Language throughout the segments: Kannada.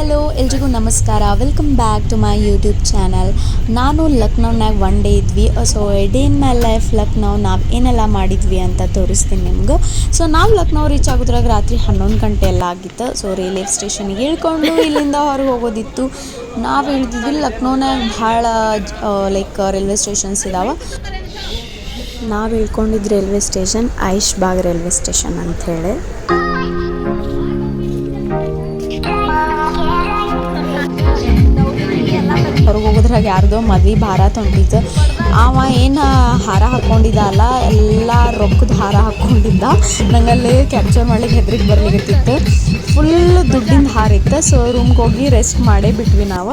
ಹಲೋ ಎಲ್ರಿಗೂ ನಮಸ್ಕಾರ. Welcome back to my YouTube channel ನಾನು ಲಕ್ನೋನಾಗ ಒನ್ ಡೇ ಇದ್ವಿ. So day in my life Lucknow, ನಾವು ಏನೆಲ್ಲ ಮಾಡಿದ್ವಿ ಅಂತ ತೋರಿಸ್ತೀನಿ ನಿಮ್ಗೆ. ಸೊ ನಾವು ಲಕ್ನೌ ರೀಚ್ ಆಗೋದ್ರಾಗ ರಾತ್ರಿ ಹನ್ನೊಂದು ಗಂಟೆ ಎಲ್ಲ ಆಗಿತ್ತು ಸೊ ರೈಲ್ವೆ ಸ್ಟೇಷನ್ಗೆ ಇಳ್ಕೊಂಡು ಇಲ್ಲಿಂದ ಹೊರಗೆ ಹೋಗೋದಿತ್ತು. ನಾವು ಇಳಿದಿದ್ವಿ ಲಕ್ನೋನಾಗ ಭಾಳ ಲೈಕ್ ರೈಲ್ವೆ ಸ್ಟೇಷನ್ಸ್ ಇದಾವೆ. ನಾವು ಇಳ್ಕೊಂಡಿದ್ದು railway station Aish Bagh railway station ಅಂಥೇಳಿ ಹೋಗೋದ್ರಾಗ ಯಾರ್ದೋ ಮದ್ವೆ ಭಾರ ತೊಂಟಿತ್ತು ಅವ ಏನು ಹಾರ ಹಾಕ್ಕೊಂಡಿದ್ದ ಅಲ್ಲ ಎಲ್ಲ ರೊಕ್ಕದ ಹಾರ ಹಾಕ್ಕೊಂಡಿದ್ದ ನಂಗಲ್ಲಿ ಕ್ಯಾಪ್ಚರ್ ಮಾಡ್ಲಿಕ್ಕೆ ಹೆದ್ರಿಗೆ ಬರ್ಲಿಕ್ಕೆ ಫುಲ್ ದುಡ್ಡಿಂದ ಹಾರ ಇತ್ತು. ಸೊ ರೂಮ್ಗೆ ಹೋಗಿ ರೆಸ್ಟ್ ಮಾಡೇ ಬಿಟ್ವಿ ನಾವು.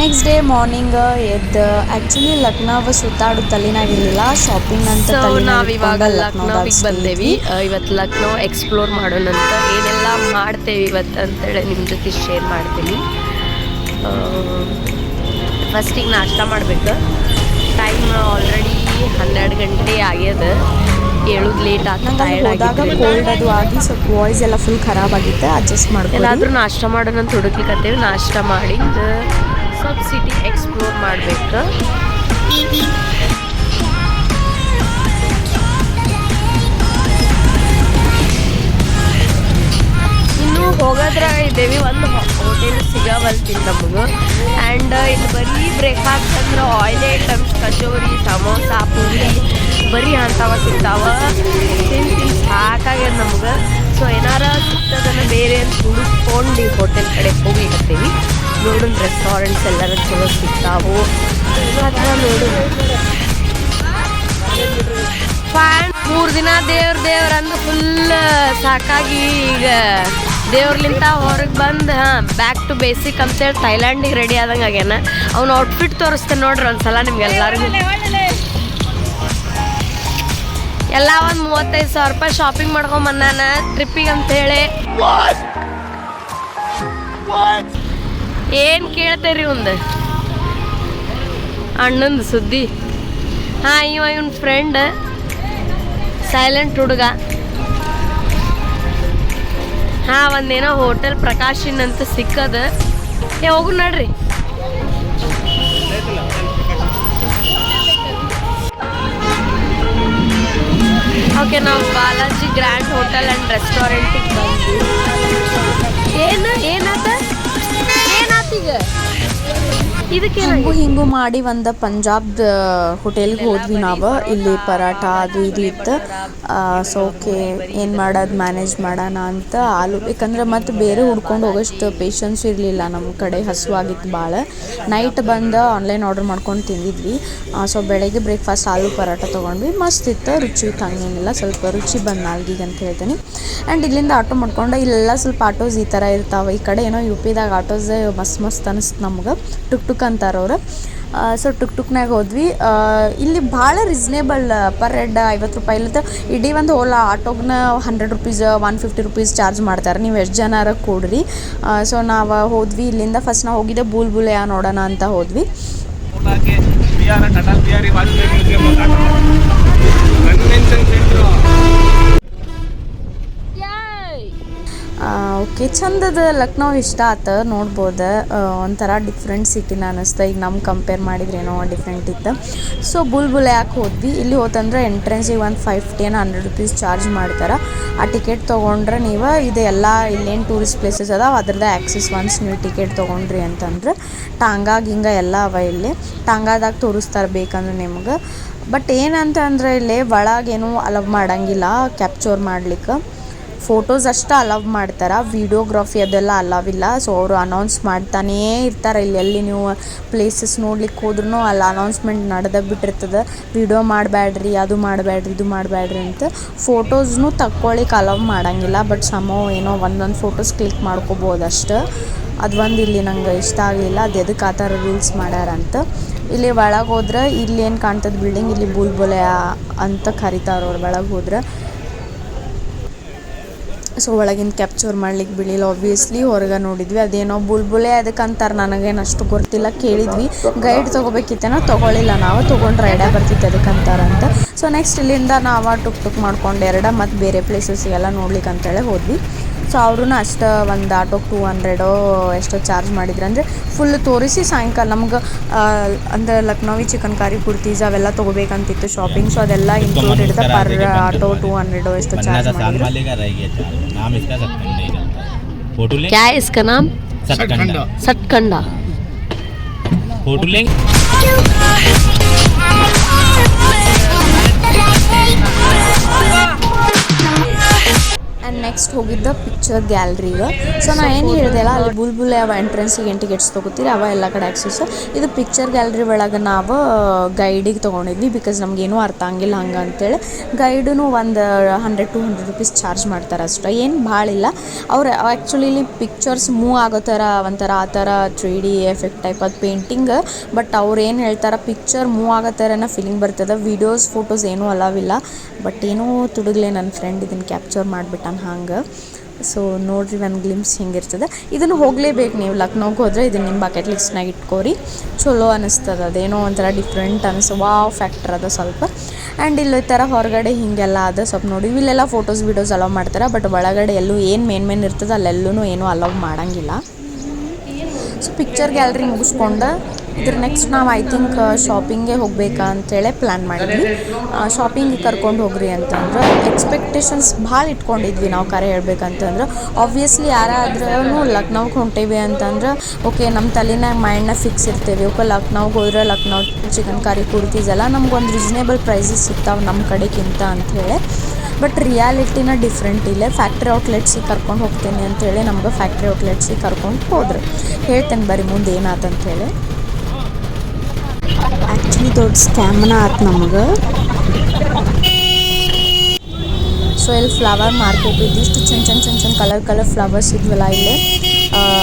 ನೆಕ್ಸ್ಟ್ ಡೇ ಮಾರ್ನಿಂಗ್ ಎದ್ದು ಆ್ಯಕ್ಚುಲಿ ಲಕ್ನೋವ ಸುತ್ತಾಡು ತಲೆನಾಗಿರಲಿಲ್ಲ ಶಾಪಿಂಗ್ ಅಂತ ನಾವು ತಲೆನಾಗ್ ಇವಾಗ ಲಕ್ನೋವಿಗೆ ಬಂದೇವಿ. ಇವತ್ತು ಲಕ್ನೋ ಎಕ್ಸ್ಪ್ಲೋರ್ ಮಾಡೋಣ ಅಂತ ಏನೆಲ್ಲ ಮಾಡ್ತೇವೆ ಇವತ್ತು ಅಂತೇಳಿ ನಿಮ್ಮ ಜೊತೆ ಶೇರ್ ಮಾಡ್ತೀನಿ. ಫಸ್ಟಿಗೆ ನಾಷ್ಟ ಮಾಡಬೇಕು. ಟೈಮ್ ಆಲ್ರೆಡಿ ಹನ್ನೆರಡು ಗಂಟೆ ಆಗ್ಯದ. ಕೇಳೋದು ಲೇಟ್ ಆಗ್ತಾ ಕೋಲ್ಡ್ ಅದು ಆಗಿ ಸ್ವಲ್ಪ ವಾಯ್ಸ್ ಎಲ್ಲ ಫುಲ್ ಖರಾಬ್ ಆಗಿತ್ತು ಅಡ್ಜಸ್ಟ್ ಮಾಡಿ ಎಲ್ಲಾದ್ರೂ ನಾಷ್ಟ ಮಾಡೋಣ ಅಂತ ಹುಡುಕ್ಲಿಕ್ಕತ್ತೇವೆ ನಾಷ್ಟ ಮಾಡಿ ಸ್ವಲ್ಪ ಸಿಟಿ ಎಕ್ಸ್ಪ್ಲೋರ್ ಮಾಡ್ಬೇಕು. ಹೋಗೋದ್ರಾಗ ಇದ್ದೇವಿ ಒಂದು ಹೋಟೆಲ್ ಸಿಗವಲ್ತಿಲ್ಲ ನಮಗೂ ಆ್ಯಂಡ್ ಇಲ್ಲಿ ಬರೀ ಬ್ರೇಕ್ಫಾಸ್ಟ್ ಅಂದ್ರೆ ಆಯಿಲ್ ಐಟಮ್ಸ್ ಕಚೋರಿ, ಸಮೋಸ, ಪೂರಿ, ಬರೀ ಅಂಥವ ಸಿಗ್ತಾವ. ತಿಂದು ತಿಂದು ಸಾಕಾಗ್ಯದ ನಮ್ಗೆ. ಸೊ ಏನಾರ ಸಿಗ್ತದನ್ನ ಬೇರೆ ಅಂತ ಹುಡುಕೊಂಡು ಹೋಟೆಲ್ ಕಡೆ ಹೋಗಿ ಇರ್ತೀವಿ ನೋಡೋಣ ರೆಸ್ಟೋರೆಂಟ್ಸ್ ಎಲ್ಲರ ಚಲೋ ಸಿಗ್ತಾವು. ನೋಡೋಣ ಮೂರು ದಿನ ದೇವ್ರ ದೇವ್ರ ಅಂದು ಫುಲ್ ಸಾಕಾಗಿ ಈಗ ದೇವ್ರಲಿಂತ ಹೊರಗೆ ಬಂದು ಹಾಂ ಬ್ಯಾಕ್ ಟು ಬೇಸಿಕ್ ಅಂತೇಳಿ ಥೈಲ್ಯಾಂಡಿಗೆ ರೆಡಿ ಆದಂಗೆ ಆಗ್ಯಾನ. ಅವ್ನ ಔಟ್ಫಿಟ್ ತೋರಿಸ್ತೇನೆ ನೋಡ್ರಿ ಒಂದ್ಸಲ ನಿಮ್ಗೆ ಎಲ್ಲರಿಗೂ ಎಲ್ಲ ಒಂದು ಮೂವತ್ತೈದು ಸಾವಿರ ರೂಪಾಯಿ ಶಾಪಿಂಗ್ ಮಾಡ್ಕೊಂಬಂದಾನ ಟ್ರಿಪ್ಪಿಗೆ ಅಂತೇಳಿ. ಏನು ಕೇಳ್ತೇರಿ ಒಂದು ಅಣ್ಣಂದು ಸುದ್ದಿ. ಹಾಂ ಇವ ಇವನ್ ಫ್ರೆಂಡ್ ಸೈಲೆಂಟ್ ಹುಡುಗ. ಹಾಂ, ಒಂದೇನೋ ಹೋಟೆಲ್ ಪ್ರಕಾಶಿನ್ ಅಂತ ಸಿಕ್ಕದ. ಏ, ಹೋಗು ನಡ್ರಿ. ಓಕೆ, ನಾವು ಬಾಲಾಜಿ ಗ್ರ್ಯಾಂಡ್ ಹೋಟೆಲ್ ಆ್ಯಂಡ್ ರೆಸ್ಟೋರೆಂಟಿಗೆ ಬಂದ್ವಿ. ಏನು, ಏನಾತ? ಏನಾತೀಗ ಹಿಂಗೂ ಹಿಂಗೂ ಮಾಡಿ ಒಂದು ಪಂಜಾಬ್ದ ಹೋಟೆಲ್ಗೆ ಹೋದ್ವಿ ನಾವು. ಇಲ್ಲಿ ಪರಾಠ ಅದು ಇದು ಇತ್ತು. ಸೊ ಓಕೆ ಏನು ಮಾಡೋದು ಮ್ಯಾನೇಜ್ ಮಾಡೋಣ ಅಂತ ಆಲೂ ಯಾಕಂದ್ರೆ ಮತ್ತೆ ಬೇರೆ ಹುಡ್ಕೊಂಡು ಹೋಗೋಷ್ಟು ಪೇಷನ್ಸ್ ಇರಲಿಲ್ಲ. ನಮ್ಮ ಕಡೆ ಹಸುವಾಗಿತ್ತು ಭಾಳ ನೈಟ್ ಬಂದು ಆನ್ಲೈನ್ ಆರ್ಡರ್ ಮಾಡ್ಕೊಂಡು ತಿಂದಿದ್ವಿ. ಸೊ ಬೆಳಗ್ಗೆ ಬ್ರೇಕ್ಫಾಸ್ಟ್ ಆಲೂ ಪರಾಟ ತೊಗೊಂಡ್ವಿ. ಮಸ್ತ್ ಇತ್ತು ರುಚಿ ಇತ್ತು ಹಂಗೇನಿಲ್ಲ. ಸ್ವಲ್ಪ ರುಚಿ ಬಂದು ನಾಲ್ಗಿಗೆ ಅಂತ ಹೇಳ್ತೀನಿ. ಆ್ಯಂಡ್ ಇಲ್ಲಿಂದ ಆಟೋ ಮಾಡ್ಕೊಂಡು ಇಲ್ಲೆಲ್ಲ ಸ್ವಲ್ಪ ಆಟೋಸ್ ಈ ಥರ ಇರ್ತಾವೆ. ಈ ಕಡೆ ಏನೋ ಯು ಪಿದಾಗ ಆಟೋಸ್ ಮಸ್ತ್ ಮಸ್ತ್ ಅನಿಸ್ತು ನಮ್ಗೆ. ಟುಕ್ ಟುಕ್ ಅಂತಾರೆ ಅವರು ಸೊ ಟುಕ್ ಟುಕ್ನಾಗ ಹೋದ್ವಿ. ಇಲ್ಲಿ ಭಾಳ ರೀಸ್ನೇಬಲ್ ಪರ್ ಹೆಡ್ ಐವತ್ತು ರೂಪಾಯಿ ಇಲ್ಲತ್ತೆ ಇಡೀ ಒಂದು Ola ಆಟೋಗ್ನ hundred rupees one fifty rupees charge ಮಾಡ್ತಾರೆ. ನೀವು ಎಷ್ಟು ಜನರ ಕೊಡ್ರಿ. ಸೊ ನಾವು ಹೋದ್ವಿ. ಇಲ್ಲಿಂದ ಫಸ್ಟ್ ನಾವು ಹೋಗಿದ್ದೆ ಬೂಲ್ ಬುಲೆಯ ನೋಡೋಣ ಅಂತ ಹೋದ್ವಿ. ಓಕೆ ಚಂದದ ಲಕ್ನೋ ಇಷ್ಟ ಆತ, ನೋಡ್ಬೋದು. ಒಂಥರ ಡಿಫ್ರೆಂಟ್ ಸಿಟಿನ ಅನ್ನಿಸ್ತು ಈಗ ನಮ್ಮ ಕಂಪೇರ್ ಮಾಡಿದ್ರೇನೋ ಡಿಫ್ರೆಂಟ್ ಇತ್ತು. ಸೊ ಬುಲ್ ಬುಲ್ ಯಾಕೆ ಹೋದ್ವಿ? ಇಲ್ಲಿ ಹೋತಂದ್ರೆ ಎಂಟ್ರೆನ್ಸಿಗೆ ಒಂದು five ten hundred rupees charge ಮಾಡ್ತಾರೆ. ಆ ಟಿಕೆಟ್ ತೊಗೊಂಡ್ರೆ ನೀವು ಇದು ಎಲ್ಲ ಇಲ್ಲೇನು ಟೂರಿಸ್ಟ್ ಪ್ಲೇಸಸ್ ಅದಾವ. ಅದ್ರದ್ದು ಆ್ಯಕ್ಸಸ್ ಒನ್ಸ್ ನೀವು ಟಿಕೆಟ್ ತೊಗೊಂಡ್ರಿ ಅಂತಂದ್ರೆ ಟಾಂಗಾ ಗಿಂಗ ಎಲ್ಲ ಅವ ಇಲ್ಲಿ. ಟಾಂಗಾದಾಗ ತೋರಿಸ್ತಾರೆ ಬೇಕಂದ್ರೆ ನಿಮ್ಗೆ. ಬಟ್ ಏನಂತ ಅಂದ್ರೆ ಇಲ್ಲಿ ಒಳಗೇನು ಅಲವ್ ಮಾಡಂಗಿಲ್ಲ ಕ್ಯಾಪ್ಚರ್ ಮಾಡ್ಲಿಕ್ಕೆ. ಫೋಟೋಸ್ ಅಷ್ಟೇ ಅಲವ್ ಮಾಡ್ತಾರೆ? ವಿಡಿಯೋಗ್ರಫಿ ಅದೆಲ್ಲ ಅಲವ್ ಇಲ್ಲ. ಸೊ ಅವರು ಅನೌನ್ಸ್ ಮಾಡ್ತಾನೇ ಇರ್ತಾರೆ. ಇಲ್ಲಿ ಎಲ್ಲಿ ನೀವು ಪ್ಲೇಸಸ್ ನೋಡ್ಲಿಕ್ಕೆ ಹೋದ್ರೂ ಅಲ್ಲಿ ಅನೌನ್ಸ್ಮೆಂಟ್ ನಡೆದ ಬಿಟ್ಟಿರ್ತದೆ. ವಿಡಿಯೋ ಮಾಡಬೇಡ್ರಿ ಅದು ಮಾಡಬೇಡ್ರಿ ಇದು ಮಾಡಬೇಡ್ರಿ ಅಂತ ಫೋಟೋಸ್ನು ತಕ್ಕೊಳ್ಳಿಕ್ಕೆ ಅಲವ್ ಮಾಡಂಗಿಲ್ಲ. ಬಟ್ ಸಮೋ ಏನೋ ಒಂದೊಂದು ಫೋಟೋಸ್ ಕ್ಲಿಕ್ ಮಾಡ್ಕೋಬೋದು ಅಷ್ಟು. ಅದು ಒಂದು ಇಲ್ಲಿ ನಂಗೆ ಇಷ್ಟ ಆಗಲಿಲ್ಲ. ಅದು ಎದಕ್ಕೆ ಆ ಥರ ರೂಲ್ಸ್ ಮಾಡ್ಯಾರಂತ ಇಲ್ಲಿ ಒಳಗೆ ಹೋದ್ರೆ ಇಲ್ಲಿ ಏನು ಕಾಣ್ತದೆ ಬಿಲ್ಡಿಂಗ್ ಇಲ್ಲಿ ಬುಲ್ಬುಲೆ ಅಂತ ಕರಿತಾರೆ ಅವ್ರು ಒಳಗೆ ಹೋದ್ರೆ. ಸೊ ಒಳಗಿಂದ ಕ್ಯಾಪ್ಚರ್ ಮಾಡ್ಲಿಕ್ಕೆ ಬಿಳಿಲ್ಲ ಆಬ್ವಿಯಸ್ಲಿ ಹೊರಗೆ ನೋಡಿದ್ವಿ. ಅದೇನೋ ಬುಲ್ಬುಲೆ ಅದಕ್ಕೆ ಅಂತಾರೆ ನನಗೇನು ಅಷ್ಟು ಗೊತ್ತಿಲ್ಲ. ಕೇಳಿದ್ವಿ. ಗೈಡ್ ತೊಗೋಬೇಕಿತ್ತೇನೋ ತೊಗೊಳಿಲ್ಲ. ನಾವು ತೊಗೊಂಡ್ರೆ ರೈಡ ಬರ್ತಿತ್ತು ಅದಕ್ಕೆ ಅಂತಾರಂತ ಸೊ ನೆಕ್ಸ್ಟ್ ಇಲ್ಲಿಂದ ನಾವು ಟುಕ್ ಟುಕ್ ಮಾಡ್ಕೊಂಡು ಎರಡ ಮತ್ತು ಬೇರೆ ಪ್ಲೇಸಸ್ಗೆಲ್ಲ ನೋಡ್ಲಿಕ್ಕೆ ಅಂತೇಳಿ ಹೋದ್ವಿ. ಸೊ ಅವರು ಅಷ್ಟು ಒಂದು ಆಟೋ ಟೂ ಹಂಡ್ರೆಡೋ ಎಷ್ಟೋ ಚಾರ್ಜ್ ಮಾಡಿದ್ರು. ಅಂದರೆ ಫುಲ್ ತೋರಿಸಿ ಸಾಯಂಕಾಲ ನಮ್ಗೆ ಅಂದರೆ ಲಕ್ನೋವಿ ಚಿಕನ್ ಕಾರಿ ಕುರ್ತೀಸ್ ಅವೆಲ್ಲ ತೊಗೋಬೇಕಂತಿತ್ತು ಶಾಪಿಂಗ್ ಸೊ ಅದೆಲ್ಲ ಇನ್ಕ್ಲೂಡ್ ಹಿಡಿದ ಪರ್ ಆಟೋ ಟೂ ಹಂಡ್ರೆಡೋ ಎಷ್ಟೋ ಚಾರ್ಜ್ ಮಾಡಿದ್ರು. ಕ್ಯಾ ಇಸ್ಕಾ ಆ್ಯಂಡ್ ನೆಕ್ಸ್ಟ್ ಹೋಗಿದ್ದ ಪಿಕ್ಚರ್ ಗ್ಯಾಲ್ರಿಗೆ ಸೊ ನಾ ಏನು ಹೇಳಿದೆ ಅಲ್ಲ ಬುಲ್ ಯಾವ ಎಂಟ್ರೆನ್ಸಿಗೆ ಏನು ಟಿಕೆಟ್ಸ್ ತೊಗೋತೀರಿ, ಅವ ಎಲ್ಲ ಕಡೆ ಆಕ್ಸಸ್ ಇದು ಪಿಕ್ಚರ್ ಗ್ಯಾಲ್ರಿ ಒಳಗೆ ನಾವು ಗೈಡಿಗೆ ತೊಗೊಂಡಿದ್ವಿ ಬಿಕಾಸ್ ನಮ್ಗೇನು ಅರ್ಥ ಆಗಿಲ್ಲ ಹಂಗೆ ಅಂತೇಳಿ ಗೈಡೂ ಒಂದು hundred two hundred rupees charge ಮಾಡ್ತಾರೆ ಅಷ್ಟು. ಏನು ಭಾಳ ಇಲ್ಲ. ಅವ್ರು ಆ್ಯಕ್ಚುಲಿ ಇಲ್ಲಿ ಪಿಕ್ಚರ್ಸ್ ಮೂವ್ ಆಗೋ ಥರ ಒಂಥರ ಆ ಥರ ತ್ರೀ ಡಿ ಎಫೆಕ್ಟ್ ಟೈಪ್ ಅದು ಪೇಂಟಿಂಗ್ ಬಟ್ ಅವ್ರು ಏನು ಹೇಳ್ತಾರೆ ಪಿಕ್ಚರ್ ಮೂವ್ ಆಗೋ ಥರನ ಫೀಲಿಂಗ್ ಬರ್ತದೆ. ವಿಡಿಯೋಸ್ ಫೋಟೋಸ್ ಏನೂ ಅಲಾವಿಲ್ಲ ಬಟ್ ಏನೋ ತುಡುಗ್ಲೆ ನನ್ನ ಫ್ರೆಂಡ್ ಇದನ್ನು ಕ್ಯಾಪ್ಚರ್ ಮಾಡಿಬಿಟ್ಟಾನ ಹಂಗೆ. ಸೊ ನೋಡ್ರಿ ಒಂದು ಗ್ಲಿಮ್ಸ್ ಹಿಂಗಿರ್ತದೆ. ಇದನ್ನು ಹೋಗಲೇಬೇಕು ನೀವು. ಲಕ್ನೋಗೆ ಹೋದರೆ ಇದನ್ನು ನಿಮ್ಮ ಬಕೆಟ್ ಲಿಸ್ಟ್ನಾಗ ಇಟ್ಕೋರಿ. ಚಲೋ ಅನಿಸ್ತದೆ. ಅದೇನೋ ಒಂಥರ ಡಿಫ್ರೆಂಟ್ ಅನಿಸ್ ವಾವ್ ಫ್ಯಾಕ್ಟರ್ ಅದ ಸ್ವಲ್ಪ. ಆ್ಯಂಡ್ ಇಲ್ಲಿ ಥರ ಹೊರಗಡೆ ಹಿಂಗೆಲ್ಲ ಅದ ಸ್ವಲ್ಪ ನೋಡಿ. ಇಲ್ಲೆಲ್ಲ ಫೋಟೋಸ್ ವೀಡಿಯೋಸ್ ಅಲೌ ಮಾಡ್ತಾರೆ. ಬಟ್ ಒಳಗಡೆ ಎಲ್ಲೂ ಏನು ಮೇನ್ ಮೇನ್ ಇರ್ತದೆ ಅಲ್ಲೆಲ್ಲೂ ಏನೂ ಅಲೌ ಮಾಡಂಗಿಲ್ಲ. ಸೊ ಪಿಕ್ಚರ್ ಗ್ಯಾಲ್ರಿ ಮುಗಿಸ್ಕೊಂಡು ಇದ್ರ ನೆಕ್ಸ್ಟ್ ನಾವು ಐ ಥಿಂಕ್ ಶಾಪಿಂಗ್ಗೆ ಹೋಗ್ಬೇಕಾ ಅಂತೇಳಿ ಪ್ಲ್ಯಾನ್ ಮಾಡಿದ್ವಿ. ಶಾಪಿಂಗಿಗೆ ಕರ್ಕೊಂಡು ಹೋಗ್ರಿ ಅಂತಂದ್ರೆ. ಎಕ್ಸ್ಪೆಕ್ಟೇಷನ್ಸ್ ಭಾಳ ಇಟ್ಕೊಂಡಿದ್ವಿ ನಾವು ಕರೆ ಹೇಳ್ಬೇಕಂತಂದ್ರೆ. ಆಬ್ವಿಯಸ್ಲಿ ಯಾರಾದ್ರೂ ಲಕ್ನೋಗೆ ಹೊಂಟೇವಿ ಅಂತಂದ್ರೆ ಓಕೆ ನಮ್ಮ ತಲೆನಾಗ ಮೈಂಡ್ನಾಗ ಫಿಕ್ಸ್ ಇರ್ತೇವೆ ಓಕೆ ಲಕ್ನೋಗೆ ಹೋದ್ರೆ ಲಕ್ನೌ ಚಿಕನ್ ಕರಿ ಕುರ್ತೀಸ್ ಎಲ್ಲ ನಮ್ಗೊಂದು ರೀಸನೇಬಲ್ ಪ್ರೈಸಸ್ ಸಿಗ್ತಾವೆ ನಮ್ಮ ಕಡೆಗಿಂತ ಅಂಥೇಳಿ ಬಟ್ ರಿಯಾಲಿಟಿನ ಡಿಫ್ರೆಂಟ್ ಇಲ್ಲೇ. ಫ್ಯಾಕ್ಟ್ರಿ ಔಟ್ಲೆಟ್ಸಿಗೆ ಕರ್ಕೊಂಡು ಹೋಗ್ತೇನೆ ಅಂತೇಳಿ ನಮ್ಗೆ ಫ್ಯಾಕ್ಟ್ರಿ ಔಟ್ಲೆಟ್ಸಿಗೆ ಕರ್ಕೊಂಡು ಹೋದ್ರೆ. ಹೇಳ್ತೇನೆ ಬರ್ರಿ ಮುಂದೆ ಏನಾತಂತೇಳಿ ಆ್ಯಕ್ಚುಲಿ ದೊಡ್ಡ ಸ್ಕ್ಯಾಮ್ನ ಆಯ್ತು ನಮಗೆ. ಸೊ ಇಲ್ಲಿ ಫ್ಲವರ್ ಮಾರ್ಕೆಟ್ ಇದಿಷ್ಟು ಚಂದ ಚಂದ ಚಂದ ಚಂದ ಕಲರ್ ಕಲರ್ ಫ್ಲವರ್ಸ್ ಇದ್ವಲ್ಲ ಇಲ್ಲಿ.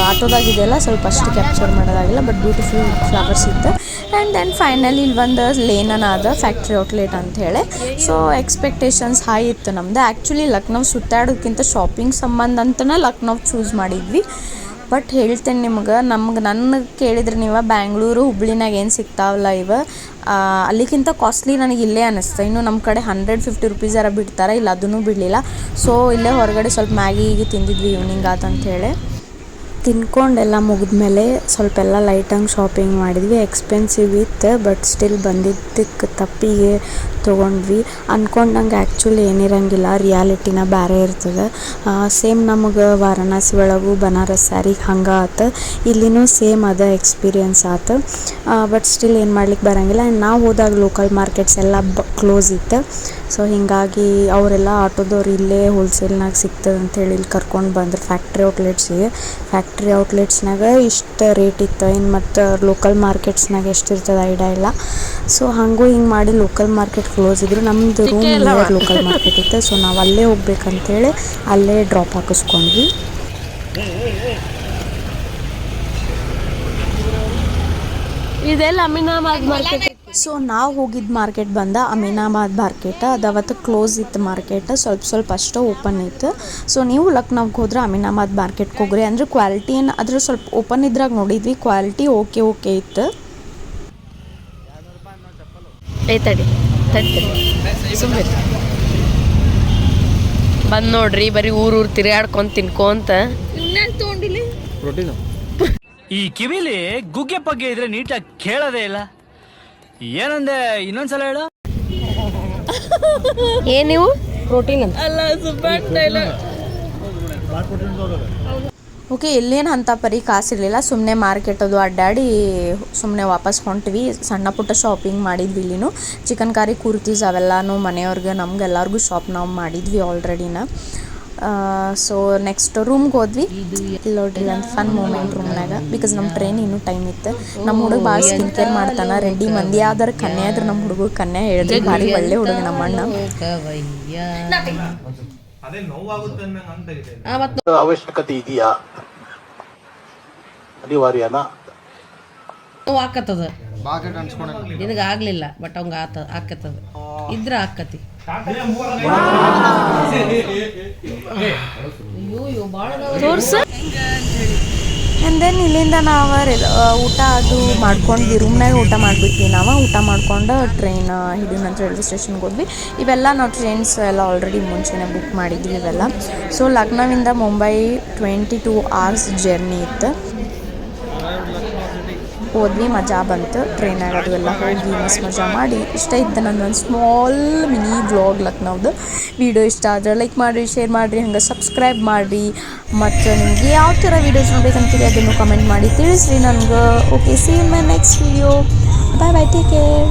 ಆಟೋದಾಗಿದೆಯಲ್ಲ ಸ್ವಲ್ಪ ಅಷ್ಟು ಕ್ಯಾಪ್ಚರ್ ಮಾಡೋದಾಗಿಲ್ಲ ಬಟ್ ಬ್ಯೂಟಿಫುಲ್ ಫ್ಲವರ್ಸ್ ಇತ್ತು. ಆ್ಯಂಡ್ ದೆನ್ ಫೈನಲಿ ಇಲ್ಲಿ ಒಂದು ಲೇನನ ಅದ ಫ್ಯಾಕ್ಟ್ರಿ ಔಟ್ಲೆಟ್ ಅಂತ ಹೇಳಿ. ಸೊ ಎಕ್ಸ್ಪೆಕ್ಟೇಷನ್ಸ್ ಹೈ ಇತ್ತು ನಮ್ದು. ಆ್ಯಕ್ಚುಲಿ ಲಕ್ನೌ ಸುತ್ತಾಡೋದಕ್ಕಿಂತ ಶಾಪಿಂಗ್ ಸಂಬಂಧ ಅಂತನೇ ಲಕ್ನೌ ಚೂಸ್ ಮಾಡಿದ್ವಿ. ಬಟ್ ಹೇಳ್ತೇನೆ ನಿಮ್ಗೆ. ನಮ್ಗೆ ನನ್ನ ಕೇಳಿದ್ರೆ ನೀವು ಬ್ಯಾಂಗ್ಳೂರು ಹುಬ್ಳಿನಾಗ ಏನು ಸಿಗ್ತಾವಲ್ಲ ಇವ. ಅಲ್ಲಿಗಿಂತ ಕಾಸ್ಟ್ಲಿ ನನಗೆ ಇಲ್ಲೇ ಅನ್ನಿಸ್ತು ಇನ್ನು ನಮ್ಮ ಕಡೆ ಹಂಡ್ರೆಡ್ ಫಿಫ್ಟಿ ರುಪೀಸರ ಬಿಡ್ತಾರೆ, ಇಲ್ಲ ಅದನ್ನು ಬಿಡಲಿಲ್ಲ. ಸೊ ಇಲ್ಲೇ ಹೊರಗಡೆ ಸ್ವಲ್ಪ ಮ್ಯಾಗಿ ಗೀಗಿ ತಿಂದಿದ್ವಿ ಈವ್ನಿಂಗ್ ಆತಂಥೇಳಿ ತಿನ್ಕೊಂಡೆಲ್ಲ ಮುಗಿದ್ಮೇಲೆ ಸ್ವಲ್ಪ ಎಲ್ಲ ಲೈಟಾಗಿ ಶಾಪಿಂಗ್ ಮಾಡಿದ್ವಿ. ಎಕ್ಸ್ಪೆನ್ಸಿವ್ ಇತ್ತು ಬಟ್ ಸ್ಟಿಲ್ ಬಂದಿದ್ದಕ್ಕೆ ತಪ್ಪಿಗೆ ತೊಗೊಂಡ್ವಿ. ಅಂದ್ಕೊಂಡಂಗೆ ಆ್ಯಕ್ಚುಲಿ ಏನಿರಂಗಿಲ್ಲ ರಿಯಾಲಿಟಿನ ಬೇರೆ ಇರ್ತದೆ. ಸೇಮ್ ನಮಗೆ ವಾರಣಾಸಿ ಒಳಗೂ ಬನಾರಸ್ ಸ್ಯಾರಿಗೆ ಹಂಗೆ ಆತು. ಇಲ್ಲಿನೂ ಸೇಮ್ ಅದ ಎಕ್ಸ್ಪೀರಿಯನ್ಸ್ ಆತು. ಬಟ್ ಸ್ಟಿಲ್ ಏನು ಮಾಡ್ಲಿಕ್ಕೆ ಬರೋಂಗಿಲ್ಲ. ಆ್ಯಂಡ್ ನಾವು ಹೋದಾಗ ಲೋಕಲ್ ಮಾರ್ಕೆಟ್ಸ್ ಎಲ್ಲ ಬ ಕ್ಲೋಸ್ ಇತ್ತು. ಸೊ ಹೀಗಾಗಿ ಅವರೆಲ್ಲ ಆಟೋದವ್ರು ಇಲ್ಲೇ ಹೋಲ್ಸೇಲ್ನಾಗ ಸಿಗ್ತದೆ ಅಂತೇಳಿ ಇಲ್ಲಿ ಕರ್ಕೊಂಡು ಬಂದ್ರು. ಫ್ಯಾಕ್ಟ್ರಿ ಔಟ್ಲೆಟ್ಸಿಗೆ ಫ್ಯಾಕ್ಟ್ರಿ ಔಟ್ಲೆಟ್ಸ್ನಾಗ ಇಷ್ಟು ರೇಟ್ ಇತ್ತು. ಇನ್ನು ಮತ್ತು ಲೋಕಲ್ ಮಾರ್ಕೆಟ್ಸ್ನಾಗ ಎಷ್ಟು ಇರ್ತದೆ ಐಡಿಯಾ ಇಲ್ಲ. ಸೊ ಹಂಗೂ ಹಿಂಗೆ ಮಾಡಿ ಲೋಕಲ್ ಮಾರ್ಕೆಟ್ ಕ್ಲೋಸ್ ಇದ್ರು. ನಮ್ಮದು ರೂಮ್ ನಿಯರ್ ಲೋಕಲ್ ಮಾರ್ಕೆಟ್ ಇತ್ತು. ಸೊ ನಾವು ಅಲ್ಲೇ ಹೋಗ್ಬೇಕಂತೇಳಿ ಅಲ್ಲೇ ಡ್ರಾಪ್ ಹಾಕಿಸ್ಕೊಂಡ್ವಿ. ಇದೆಲ್ಲ ಅಮೀನಾಬಾದ್ ಮಾರ್ಕೆಟ್ ಸೊ ನಾವು ಹೋಗಿದ್ದ ಮಾರ್ಕೆಟ್ ಬಂದ ಅಮೀನಾಬಾದ್ ಮಾರ್ಕೆಟ್. ಅದು ಅವತ್ತು ಕ್ಲೋಸ್ ಇತ್ತು ಮಾರ್ಕೆಟ್. ಸ್ವಲ್ಪ ಸ್ವಲ್ಪ ಅಷ್ಟೇ ಓಪನ್ ಇತ್ತು. ಸೊ ನೀವು ಲಕ್ನೋಗೆ ಹೋದ್ರೆ ಅಮೀನಾಬಾದ್ ಮಾರ್ಕೆಟ್ಗೆ ಹೋಗ್ರಿ. ಅಂದರೆ ಕ್ವಾಲಿಟಿ ಏನು ಅದ್ರ ಸ್ವಲ್ಪ ಓಪನ್ ಇದ್ರಾಗ ನೋಡಿದ್ವಿ. ಕ್ವಾಲಿಟಿ ಓಕೆ ಓಕೆ ಇತ್ತು. ತಡಿ ತಡಿ ಸುಮ್ಮನೆ ಬಂದ್ ನೋಡ್ರಿ ಬರೀ ಊರ್ ಊರು ತಿರ್ಗಾಡ್ಕೊಂಡ್ ತಿನ್ಕೊಂತ. ಈ ಕಿವಿಲಿ ಗುಗ್ಗೆ ಪಗ್ಗೆ ಇದ್ರೆ ನೀಟಾಗಿ ಕೇಳೋದೇ ಇಲ್ಲ. ಏನಂದೆ? ಇನ್ನೊಂದ್ಸಲ ಹೇಳು. ಏನ್ ನೀವು? ಪ್ರೋಟೀನ್ ಅಂತ. ಓಕೆ ಇಲ್ಲೇನು ಅಂತ ಪರಿ ಕಾಸಿರಲಿಲ್ಲ ಸುಮ್ಮನೆ ಮಾರ್ಕೆಟ್ ಅದು ಅಡ್ಡಾಡಿ ಸುಮ್ಮನೆ ವಾಪಸ್ ಹೊಂಟ್ವಿ. ಸಣ್ಣ ಪುಟ್ಟ ಶಾಪಿಂಗ್ ಮಾಡಿದ್ವಿ ಇಲ್ಲಿನೂ. ಚಿಕನ್ ಕಾರಿ ಕುರ್ತೀಸ್ ಅವೆಲ್ಲನೂ ಮನೆಯವ್ರಿಗೆ ನಮ್ಗೆಲ್ಲರಿಗೂ ಶಾಪ್ ನಾವು ಮಾಡಿದ್ವಿ ಆಲ್ರೆಡಿನ ಸೊ ನೆಕ್ಸ್ಟ್ ರೂಮ್ಗೆ ಹೋದ್ವಿ. ಇಲ್ಲಿ ನೋಡ್ರಿ ಒಂದು ಫನ್ ಮೂಮೆಂಟ್ ರೂಮ್ನಾಗ ಬಿಕಾಸ್ ನಮ್ಮ ಟ್ರೈನ್ ಇನ್ನೂ ಟೈಮ್ ಇತ್ತು. ನಮ್ಮ ಹುಡುಗ ಭಾಳ ಸ್ಕಿನ್ ಕೇರ್ ಮಾಡ್ತಾನ ರೆಡಿ ಮಂದಿ ಆದ್ರೆ ಕನ್ಯಾ ಆದ್ರೆ ನಮ್ಮ ಹುಡುಗ ಕನ್ಯಾ ಹೇಳಿದ್ರೆ ಭಾರಿ ಒಳ್ಳೆ ಹುಡುಗ ನಮ್ಮ ಅಣ್ಣ. ಅವಶ್ಯಕತೆ ಇದೆಯಾ? ಅನಿವಾರ್ಯನಾ? ಆಕತ್ತದ. ನಿನಗೆ ಆಗ್ಲಿಲ್ಲ ಬಟ್ ಅವಂಗ ಆತ ಆಕತ್ತದ. ಇದ್ರ ಆಕತಿ. ತೋರ್ಸ. ಆ್ಯಂಡ್ ದೆನ್ ಇಲ್ಲಿಂದ ನಾವು ಊಟ ಅದು ಮಾಡ್ಕೊಂಡ್ವಿ ರೂಮ್ನಾಗ ಊಟ ಮಾಡಿಬಿಟ್ವಿ. ನಾವು ಊಟ ಮಾಡ್ಕೊಂಡು ಟ್ರೈನ್ ಹಿಡಿಯೋಣಂತ ರೈಲ್ವೆ ಸ್ಟೇಷನ್ಗೆ ಹೋದ್ವಿ. ಇವೆಲ್ಲ ನಾವು ಟ್ರೈನ್ಸ್ ಎಲ್ಲ ಆಲ್ರೆಡಿ ಮುಂಚೆನೇ ಬುಕ್ ಮಾಡಿದ್ವಿ ಇವೆಲ್ಲ. So ಲಕ್ನೋವಿಂದ Mumbai twenty two hours journey ಇತ್ತು. ಹೋದ್ವಿ ಮಜಾ ಬಂತು ಟ್ರೈನಾಗ ಅದು ಎಲ್ಲ ಹೋಗಿ ಮಸ್ತ್ ಮಜಾ ಮಾಡಿ. ಇಷ್ಟ ಇತ್ತು ನನ್ನೊಂದು ಸ್ಮಾಲ್ ಮಿನಿ ವ್ಲಾಗ್ ಲಕ್ನೋದು ವಿಡಿಯೋ ಇಷ್ಟ ಆದರೆ ಲೈಕ್ ಮಾಡಿರಿ ಶೇರ್ ಮಾಡಿರಿ, ಹಂಗೆ ಸಬ್ಸ್ಕ್ರೈಬ್ ಮಾಡಿರಿ. ಮತ್ತು ನಿಮಗೆ ಯಾವ ಥರ ವೀಡಿಯೋಸ್ ನೋಡ್ಬೇಕಂತೀರಿ ಅದನ್ನು ಕಮೆಂಟ್ ಮಾಡಿ ತಿಳಿಸ್ರಿ ನನಗೆ. Okay see my next video bye bye take care